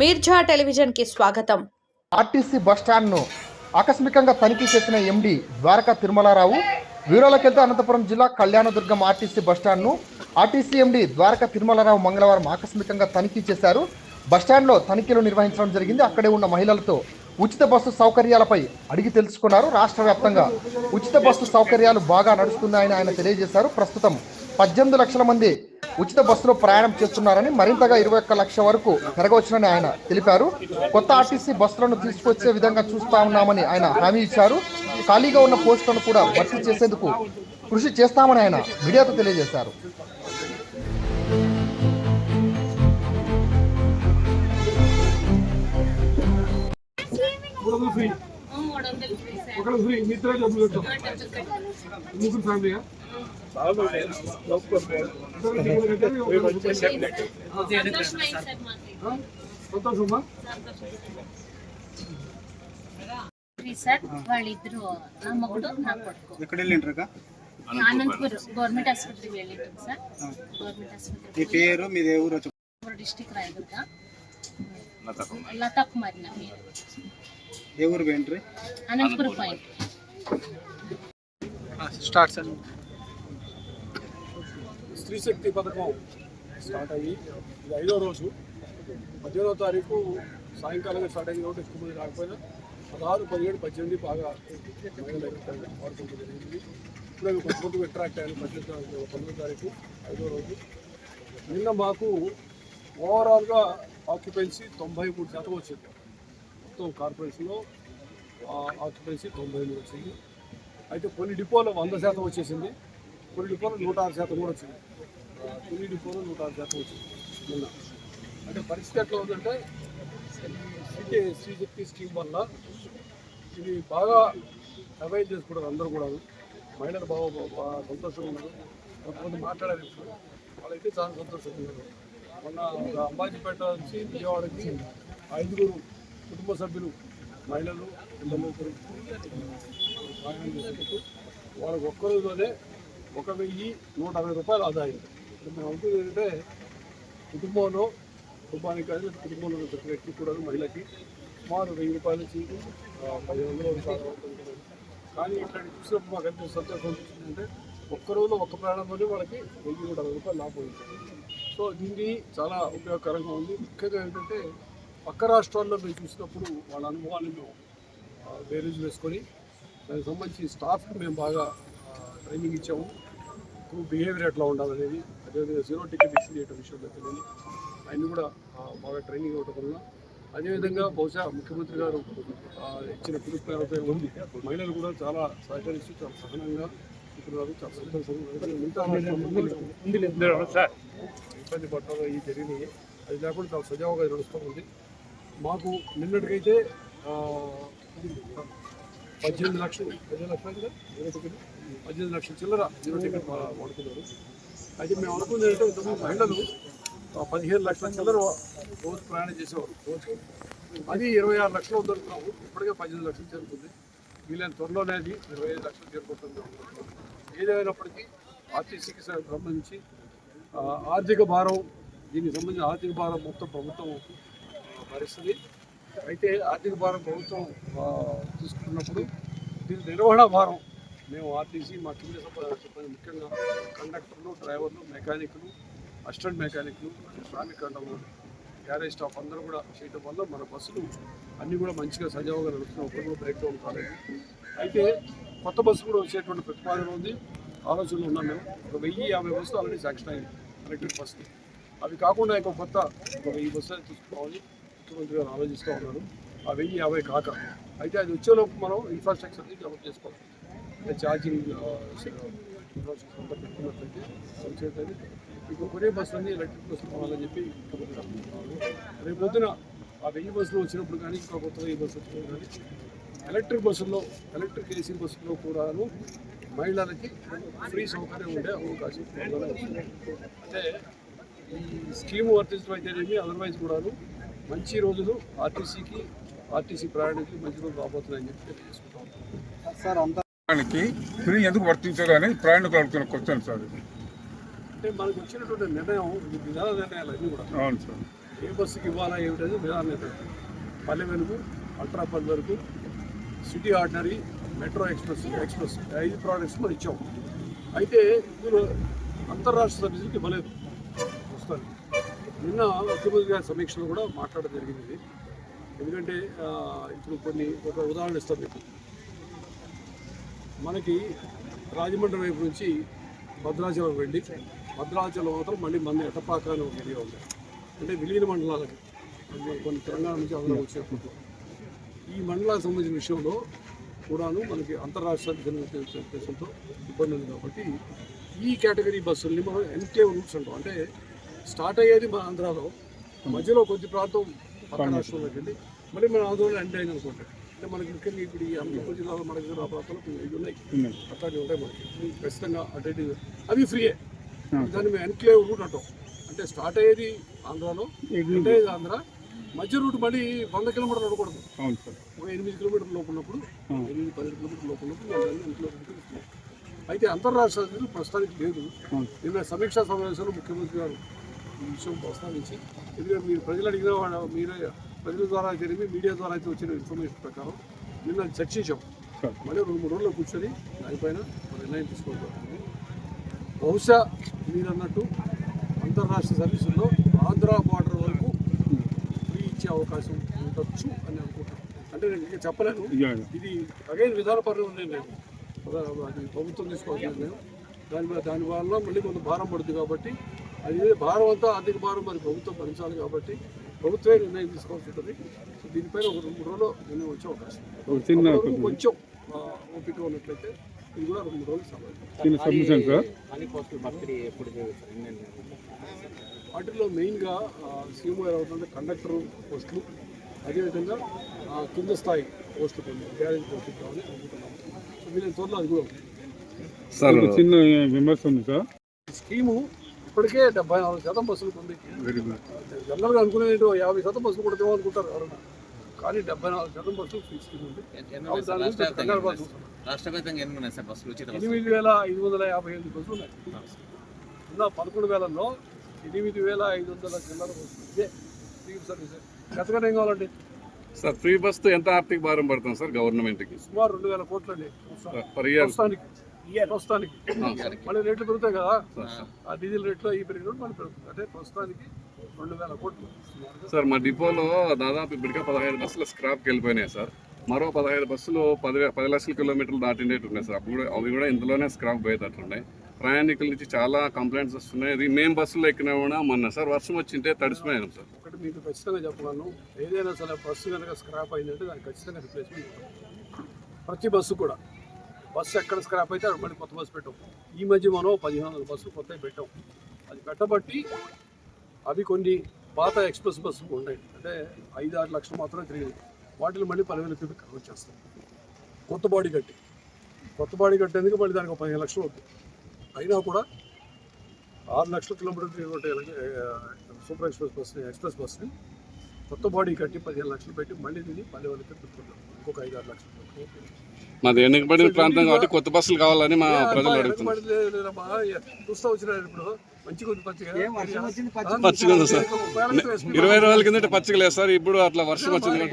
మీర్జా టెలివిజన్కి స్వాగతం. RTC bus బస్టాండ్ను ఆకస్మికంగా తనిఖీ చేసిన ఎండి ద్వారకా తిరుమలారావు వీరోలకెళ్తే అనంతపురం జిల్లా కళ్యాణదుర్గం ఆర్టీసీ బస్ బస్టాండ్ను ఆర్టీసీ ఎండి ద్వారకా తిరుమలారావు మంగళవారం ఆకస్మికంగా తనిఖీ చేశారు. బస్ బస్టాండ్లో తనిఖీలు నిర్వహించడం జరిగింది. అక్కడే ఉన్న మహిళలతో ఉచిత బస్సు సౌకర్యాలపై అడిగి తెలుసుకున్నారు. రాష్ట్ర వ్యాప్తంగా ఉచిత బస్సు సౌకర్యాలు బాగా నడుస్తున్నాయని ఆయన తెలియజేశారు. ప్రస్తుతం పద్దెనిమిది లక్షల మంది ఉచిత బస్సులో ప్రయాణం చేస్తున్నారని మరింతగా ఇరవై ఒక్క లక్ష వరకు పెరగవచ్చునని ఆయన తెలిపారు. కొత్త ఆర్టీసీ బస్సులను తీసుకొచ్చే విధంగా చూస్తా ఉన్నామని ఆయన హామీ ఇచ్చారు. ఖాళీగా ఉన్న పోస్టులను కూడా భర్తీ చేసేందుకు కృషి చేస్తామని ఆయన మీడియాతో తెలియజేశారు. ముగ్గురు ఫ్యామిలీయా? సంతోషమ్మా సార్ వాళ్ళిద్దరు నా మొగుడు నా కొడుకు. ఎక్కడ వెళ్ళిండ్రక అనంతపురం గవర్నమెంట్ ఆసుపత్రికి వెళ్ళింటాం సార్. గవర్నమెంట్ పేరు మీది ఊరు వచ్చి? డిస్టిక్ రాయదుర్గ. లతా కుమారి నా పేరు. ఏ ఊరు పోయిండ్రి? Anantapuram point start sir. Streeshakti పథకం స్టార్ట్ అయ్యి ఇది ఐదో రోజు. పద్దెనిమిదో తారీఖు సాయంకాలంగా స్టార్ట్ అయ్యింది కాబట్టి ఎక్కువ మంది రాకపోయినా పదహారు పదిహేడు పద్దెనిమిది బాగా జరిగింది. ఇప్పుడు అవి కొంతమంది అట్రాక్ట్ అయ్యాను పద్దెనిమిది పంతొమ్మిదో తారీఖు ఐదో రోజు. నిన్న మాకు ఓవరాల్గా ఆక్యుపెన్సీ తొంభై మూడు శాతం వచ్చింది. మొత్తం కార్పొరేషన్లో ఆక్యుపెన్సీ తొంభై మూడు వచ్చింది. అయితే కొన్ని డిపోలో వంద శాతం వచ్చేసింది. కొన్ని డిపోలు నూట ఆరు శాతం కూడా వచ్చింది. కొన్ని డిపోలో నూట ఆరు శాతం వచ్చింది. నిన్న. అంటే పరిస్థితి ఎట్లా ఉందంటే సీకే శ్రీశక్తి స్కీమ్ వల్ల ఇది బాగా అవైల్ చేసుకుంటారు అందరూ కూడా మహిళలు బాగా సంతోషంగా ఉన్నారు. కొంతమంది మాట్లాడారు ఇప్పుడు. వాళ్ళైతే చాలా సంతోషంగా ఉన్నారు. మొన్న ఒక అంబాజీపేట నుంచి విజయవాడకి ఐదుగురు కుటుంబ సభ్యులు మహిళలు పిల్లలు ప్రయాణం చేసినప్పుడు వాళ్ళకి ఒక వెయ్యి నూట అరవై రూపాయలు ఆదా అయింది మేము ఏంటంటే కుటుంబంలో కుటుంబానికి కానీ కుటుంబంలో ప్రతి వ్యక్తి కూడా మహిళకి సుమారు వెయ్యి రూపాయల నుంచి పది వందలు వందల కానీ ఇట్లాంటి చూసినప్పుడు మాకు ఎంత సంతోషం అనిపించిందంటే ఒక్క రోజులో ఒక్క ప్రాణంలోనే వాళ్ళకి వెయ్యి నూట అరవై రూపాయలు లాభం అయింది సో దీన్ని చాలా ఉపయోగకరంగా ఉంది. ముఖ్యంగా ఏంటంటే పక్క రాష్ట్రాల్లో మేము చూసినప్పుడు వాళ్ళ అనుభవాన్ని మేము బేరేజ్ వేసుకొని దానికి సంబంధించి స్టాఫ్కి మేము బాగా ట్రైనింగ్ ఇచ్చాము. గ్రూప్ బిహేవియర్ ఎట్లా ఉండాలనేది అదేవిధంగా జీరో టికెట్ ఇష్యూ చేయడం విషయంలో తెలియదు ఆయన కూడా బాగా ట్రైనింగ్ ఇవ్వడం వల్ల. అదేవిధంగా బహుశా ముఖ్యమంత్రి గారు ఇచ్చిన పిలుపు ఉంది. మహిళలు కూడా చాలా సహకరిస్తూ చాలా సహనంగా ఉంటున్నారు. చాలా సంతోషంగా ఇబ్బంది పడటం ఈ జరిగినాయి అది లేకుండా చాలా సజావుగా నడుస్తూ ఉంది. మాకు నిన్నటికైతే పద్దెనిమిది లక్షలు పద్దెనిమిది లక్షలు కదా జీరో టికెట్ పద్దెనిమిది లక్షల చిల్లర జీరో టికెట్ వాడుకున్నారు. వాడుతున్నారు అయితే మేము అనుకుంది ఏంటంటే ఇంతకుముందు మహిళలు పదిహేను లక్షల చిల్లర రోజు ప్రయాణం చేసేవారు రోజు అది ఇరవై ఆరు లక్షలు వదులుతున్నాము ఇప్పటికే పద్దెనిమిది లక్షలు చేరుకుంది. వీళ్ళని త్వరలోనే అది ఇరవై ఐదు లక్షలు చేరుకుంటుంది ఏదేమైనప్పటికీ ఆర్టీసీకి సంబంధించి ఆర్థిక భారం దీనికి సంబంధించిన ఆర్థిక భారం మొత్తం ప్రభుత్వం భరిస్తుంది. అయితే ఆర్థిక భారం ప్రభుత్వం తీసుకున్నప్పుడు దీని నిర్వహణ భారం. మేము ఆర్టీసీ మా కింద సంప- సిబ్బంది ముఖ్యంగా కండక్టర్లు డ్రైవర్లు మెకానిక్లు అసిస్టెంట్ మెకానిక్లు శ్రామిక కండలు గ్యారేజ్ స్టాఫ్ అందరూ కూడా చేయడం వల్ల మన బస్సులు అన్నీ కూడా మంచిగా సజావుగా నడుస్తున్నాయి. ఒకరు కూడా బ్రేక్ డౌన్ కాలేదు. అయితే కొత్త బస్సు కూడా వచ్చేటువంటి ప్రతిపాదన ఉంది. ఆలోచనలు ఉన్నాం మేము. ఒక వెయ్యి యాభై బస్సులు ఆల్రెడీ శాంక్షన్ అయ్యాయి. ఎలక్ట్రిక్ బస్సులు అవి కాకుండా ఇంకో కొత్త ఒక వెయ్యి బస్సులు తీసుకోవాలి ముఖ్యమంత్రి గారు ఆలోచిస్తూ ఉన్నారు ఆ వెయ్యి యాభై కాక అయితే అది వచ్చేలోపు మనం ఇన్ఫ్రాస్ట్రక్చర్ని డెవలప్ చేసుకోవాలి. అంటే ఛార్జింగ్ ఇన్ఫ్రాస్ట్రక్చర్ అంతా పెట్టుకున్నట్లయితే వచ్చేది ఇంకో కొనే బస్సులన్నీ ఎలక్ట్రిక్ బస్సులు కావాలని చెప్పి రేపు పొద్దున ఆ వెయ్యి బస్సులు వచ్చినప్పుడు కానీ ఇంకా కొత్త వెయ్యి బస్సు వచ్చినప్పుడు కానీ ఎలక్ట్రిక్ బస్సుల్లో ఎలక్ట్రిక్ ఏసీ బస్సుల్లో కూడాను మహిళలకి ఫ్రీ సౌకర్యం ఉండే అవకాశం అంటే ఈ స్కీమ్ వర్తించడం అయితేనేమి అదర్వైజ్ కూడాను మంచి రోజులు ఆర్టీసీకి ఆర్టీసీ ప్రయాణికులు మంచి రోజులు రాబోతున్నాయని చెప్పి తెలియజేసుకుంటాం. సార్ అంతా దానికి ఫ్రీ ఎందుకు వర్తించదు అని ప్రయాణికులు అడుగుతున్న క్వశ్చన్ సార్ అంటే మనకు వచ్చినటువంటి నిర్ణయం ఇది విధాన నిర్ణయాలు అన్నీ కూడా. అవును సార్. ఏ బస్సుకి ఇవ్వాలా ఏమిటది విధానం లేదు పల్లె వెలుగు అల్ట్రా పల్లె వరకు city ordinary metro express express ఐదు ప్రోడక్ట్స్ మనం ఇచ్చాం. అయితే ఇందులో అంతర్రాష్ట్ర సర్వీసులకి ఇవ్వలేదు. నిన్న ముఖ్యమంత్రి గారి సమీక్షలో కూడా మాట్లాడడం జరిగింది. ఎందుకంటే ఇప్పుడు కొన్ని ఒక ఉదాహరణ ఇస్తాం మీకు. మనకి రాజమండ్రి వైపు నుంచి భద్రాచలం వెళ్ళి భద్రాచలం అవతల మళ్ళీ మన ఎటపాక అని ఒక ఏరియా ఉంది. అంటే విలీన మండలాలకి కొన్ని తెలంగాణ నుంచి అందులో వచ్చేప్పుడు ఈ మండలానికి సంబంధించిన విషయంలో కూడాను మనకి అంతర్రాష్ట్ర ఉద్దేశంతో ఇబ్బంది ఉంది కాబట్టి ఈ కేటగిరీ బస్సుల్ని మనం ఎన్కేవ్ రూట్స్ అంటాం. అంటే స్టార్ట్ అయ్యేది మన ఆంధ్రాలో. మధ్యలో కొద్ది ప్రాంతం పక్క రాష్ట్రంలోకి వెళ్ళి మళ్ళీ మన ఆంధ్రలో ఎండ్ అయింది అనుకుంటే అంటే మనకి ముఖ్యంగా ఇప్పుడు ఈ అనంతపురం జిల్లాలో మన దగ్గర ఆ ప్రాంతాలు ఇవి ఉన్నాయి. అట్లాంటివి ఉంటాయి మనకి. ఖచ్చితంగా అటు అవి ఫ్రీయే దాన్ని మేము ఎన్క్లేవ్ రూట్ అంటాం. అంటే స్టార్ట్ అయ్యేది ఆంధ్రాలో ఎండ్ అయ్యేది ఆంధ్ర. మధ్య రూట్ మళ్ళీ వంద కిలోమీటర్లు సార్. ఒక ఎనిమిది కిలోమీటర్ల లోపు ఉన్నప్పుడు ఎనిమిది పన్నెండు కిలోమీటర్ల లోపు ఉన్నప్పుడు దాన్ని ఇంట్లో. అయితే అంతర్రాష్ట్ర అధికారులు ప్రస్తుతానికి లేదు. నిన్న సమీక్షా సమావేశంలో ముఖ్యమంత్రి గారు ఈ విషయం ప్రస్తావించి. ఎందుకంటే మీరు ప్రజలు అడిగిన వాళ్ళ మీరే ప్రజల ద్వారా జరిగి మీడియా ద్వారా అయితే వచ్చిన ఇన్ఫర్మేషన్ ప్రకారం నిన్న చర్చించాం. మళ్ళీ రెండు మూడు రోజుల్లో కూర్చొని దానిపైన నిర్ణయం తీసుకోవాలి బహుశా మీరు అన్నట్టు అంతర్రాష్ట్ర సర్వీసుల్లో ఆంధ్ర బార్డర్ వరకు ఫ్రీ ఇచ్చే అవకాశం ఉండొచ్చు అని అనుకుంటాను అంటే నేను ఇంకా చెప్పలేను. ఇది అగైన్ విధానపరం నేను అది ప్రభుత్వం తీసుకోవాల్సిన దాని మీద దాని వల్ల మళ్ళీ కొంత భారం పడుతుంది కాబట్టి అది భారం అంతా ఆర్థిక భారం మరి ప్రభుత్వం భరించాలి కాబట్టి ప్రభుత్వమే నిర్ణయం తీసుకోవాల్సి ఉంటుంది. సో దీనిపైన ఒక రెండు మూడు రోజులు నిర్ణయం వచ్చే అవకాశం కొంచెం ఓపిక ఉన్నట్లయితే ఇది కూడా రెండు మూడు రోజులు సమయం చిన్న సబ్మిషన్ సార్ వాటిల్లో మెయిన్గా సీఎం గారు అవుతుంటే కండక్టర్ పోస్టులు అదేవిధంగా కింద స్థాయి పోస్టులు కొన్ని గ్యారేజ్ పోస్టులు కావాలి అనుకుంటున్నాము సో వీళ్ళని త్వరలో అది కూడా ఒక చిన్న విమర్శ ఉంది సార్? స్కీము ఇప్పటికే డెబ్బై నాలుగు శాతం బస్సులకు ఉంది వెరీ గుడ్ జనరల్గా అనుకునేది యాభై శాతం బస్సులు కూడా అనుకుంటారు ఎవరన్నా కానీ డెబ్బై నాలుగు శాతం బస్సులు బస్సులు ఎనిమిది వేల ఐదు వందల యాభై ఎనిమిది బస్సులు ఉన్నాయి. ఉన్న పదకొండు వేలలో ఎనిమిది వేల ఐదు వందల చిల్లర బస్సులు ఇదే ఫ్రీ సర్వీస్. ఎంతకన్నా ఏం కావాలండి? సార్ ఫ్రీ బస్తో ఎంత ఆర్థిక భారం పడుతుంది సార్ గవర్నమెంట్కి? సుమారు రెండు వేల కోట్లు అండి పర్ ఇయర్. ప్రస్తుతానికి. ప్రస్తుతానికి. మళ్ళీ రేట్లు పెరుగుతాయి కదా. ఆ డీజిల్ రేట్లు ఈ పెరిగినప్పుడు మళ్ళీ పెరుగుతుంది. అంటే ప్రస్తుతానికి రెండు వేల కోట్లు. సార్ మా డిపోలో దాదాపు ఇప్పటికే పదహైదు బస్సులు స్క్రాప్కి వెళ్ళిపోయినాయి సార్. మరో పదహైదు బస్సులు పది పది లక్షల కిలోమీటర్లు దాటిండేటి ఉన్నాయి సార్. అప్పుడు అవి కూడా ఇందులోనే స్క్రాప్ పోయేటట్లున్నాయి ప్రయాణికుల నుంచి చాలా కంప్లైంట్స్ వస్తున్నాయి. ఇది మేము బస్సులో ఎక్కినా కూడా మొన్న సార్ వర్షం వచ్చింటే తడిసిపోయాను సార్. ఒకటి మీకు ఖచ్చితంగా చెప్పగలను. ఏదైనా సరే బస్సు కనుక స్క్రాప్ అయిందంటే దానికి ఖచ్చితంగా రిప్లేస్మెంట్ ప్రతి బస్సు కూడా. బస్సు ఎక్కడ స్క్రాప్ అయితే అక్కడ మళ్ళీ కొత్త బస్సు పెట్టాం. ఈ మధ్య మనం పదిహేను వందల బస్సులు కొత్తవి పెట్టాం. అది పెట్టబట్టి అవి కొన్ని పాత ఎక్స్ప్రెస్ బస్సులు ఉన్నాయి. అంటే ఐదు ఆరు లక్షలు మాత్రమే తిరిగింది వాటిని మళ్ళీ పదివేల రూపాయలు కవర్ చేస్తాం. కొత్త బాడీ కట్టి. కొత్త బాడీ కట్టేందుకు మళ్ళీ దానికి ఒక పదిహేను లక్షలు అవుతుంది. అయినా కూడా ఆరు లక్షల కిలోమీటర్లు తిరిగినట్టు సూపర్ ఎక్స్ప్రెస్ బస్ని ఎక్స్ప్రెస్ బస్ని కొత్త బాడీ కట్టి పదిహేను లక్షలు పెట్టి మళ్ళీ దీన్ని పల్లె వాళ్ళకి పెట్టుకున్నాం ఇంకొక ఐదు ఆరు లక్షలు మాది వెనుకబడిన ప్రాంతం కాబట్టి కొత్త బస్సులు కావాలని మా ప్రజలు అడుగుతున్నారు. చూస్తా వచ్చినారు ఇప్పుడు. పచ్చిగా. పచ్చిగా ఉంది సార్. ఇరవై రోజుల కిందట పచ్చిక లేదు సార్. ఇప్పుడు అట్లా వర్షం వచ్చింది